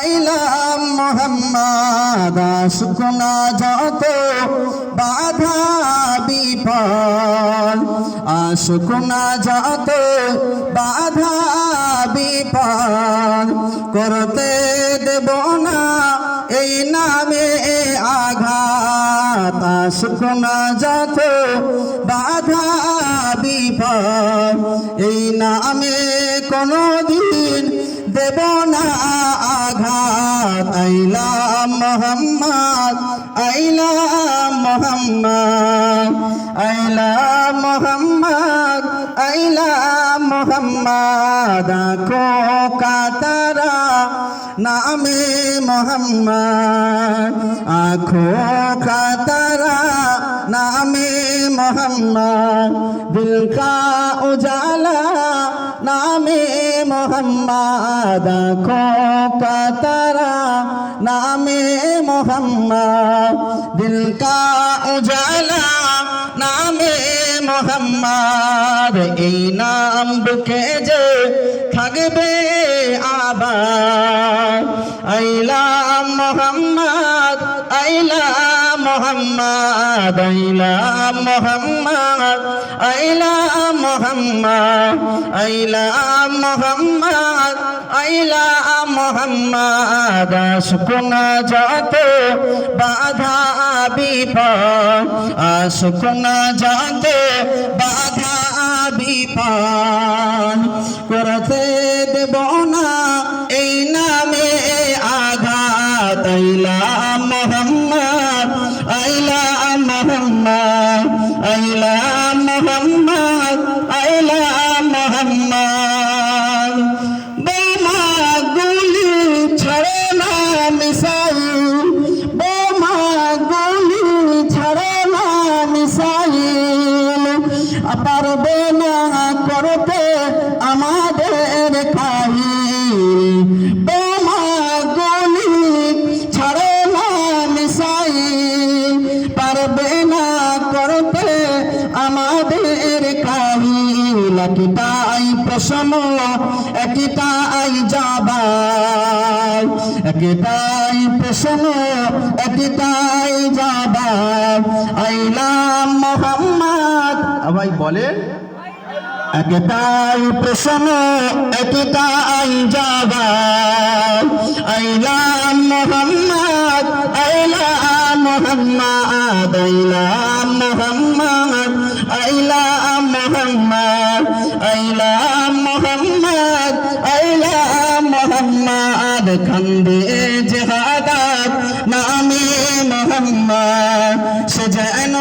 আইলাম মোহাম্মদ শুকনা যত বাধা বিপদ, আশুকনা যত বাধা বিপদ, করতে দেব না এই নামে আঘাত, আশুকনা যত বাধা বিপদ, এই নামে কোনো দিন দেব না মোহাম্মদ আইলা মোহাম্মদ আইলা মোহাম্মদ আইলা মোহাম্মদ আইলা মোহাম্মদ কো কাতারা নামে মোহাম্মদ, আখো কাতারা নামে মোহাম্মদ দিল কা মোহাম্মদ তারা নামে মোহাম্মদ। দিল কা উজালা নামে মোহাম্মদ। এই নাম বুকে যে থাকবে আবার। আইলাম মোহাম্মদ, আইলাম মোহাম্মদ আইলাম মোহাম্মদ আইলাম মোহাম্মদ আইলাম মোহাম্মদ আইলাম মোহাম্মদ শুকনা যত বাধা বিপদ, আশুকনা যত বাধা বিপদ। করতে আমাদের কাহিল। বোমা গুলি ছড়ে না মিসাইল। পারবে না করতে আমাদের কাহিল। একটাই প্রশ্ন, একটাই জবাব। একটাই প্রশ্ন, একটাই জবাব। আইলাম মোহাম্মদ। ভাই বলেন। একটাই প্রশ্ন একটাই জবাব। আইলাম মোহাম্মদ আইলাম মোহাম্মদ আইলাম মোহাম্মদ আইলাম মোহাম্মদ আইলাম মোহাম্মদ আইলাম মোহাম্মদ। খন্দে জেহাদাত, নামে মোহাম্মদ। সে যেন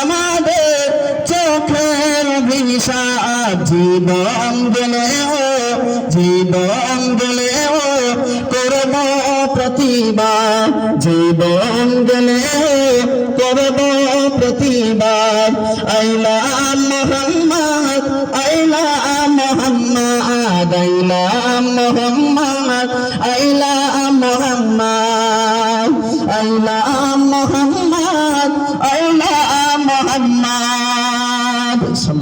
আমাদের চোখের বিষাদ জীবন গেলেও জীবন গেলেও করব প্রতিবাদ। জীবন গেলেও করব প্রতিবাদ। আইলাম মোহাম্মদ আইলাম মোহাম্মদ আইলাম মোহাম্মদ আইলাম মোহাম্মদ আইলাম